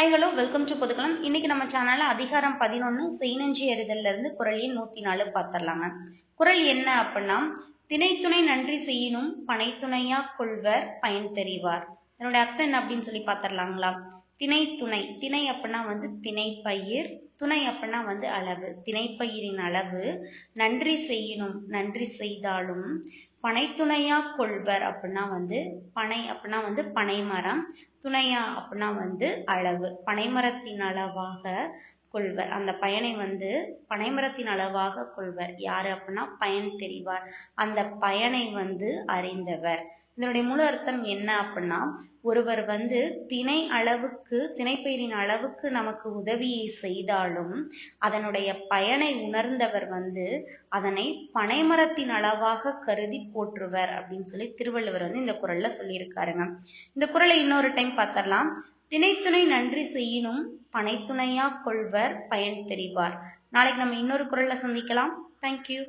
Hi hello welcome to பொதுக்கலாம் இன்னைக்கு நம்ம சேனல்ல அதிகாரம் பதினொன்னு செய்நெஞ்சி எறிதல்ல இருந்து குரல் எண் நூத்தி நாலு பார்த்துடலாங்க குரல் என்ன அப்படின்னா திணைத்துணை நன்றி செய்யினும் பனைத்துணையா கொள்வர் பயன் தெரிவார். என்னோட அர்த்தம் என்ன அப்படின்னு சொல்லி பார்த்துடலாங்களா திணைத்துணை. திணை அப்படின்னா வந்து திணைப்பயிர் துணை அப்படின்னா வந்து அளவு. திணைப்பயிரின் அளவு நன்றி செய்யணும் நன்றி செய்தாலும். பனைத்துணையா கொள்வர் அப்படின்னா வந்து பனை அப்படின்னா வந்து பனைமரம். துணையா அப்படின்னா வந்து அளவு. பனைமரத்தின் அளவாக கொள்வர். அந்த பயனை வந்து பனைமரத்தின் அளவாக கொள்வர். யார் அப்படின்னா பயன் தெரிவார். அந்த பயனை வந்து அறிந்தவர். இதனுடைய முழு அர்த்தம் என்ன அப்படின்னா ஒருவர் வந்து திணை அளவுக்கு திணைப்பயிரின் அளவுக்கு நமக்கு உதவியை செய்தாலும் அதனுடைய பயனை உணர்ந்தவர் வந்து அதனை பனைமரத்தின் அளவாக கருதி போற்றுவர் அப்படின்னு சொல்லி திருவள்ளுவர் வந்து இந்த குரல்ல சொல்லியிருக்காருங்க. இந்த குரலை இன்னொரு டைம் பார்த்தரலாம் திணைத்துணை நன்றி செய்யினும் பனைத்துணையா கொள்வர் பயன் தெரிவார். நாளைக்கு நம்ம இன்னொரு குரல்ல சந்திக்கலாம். தேங்க்யூ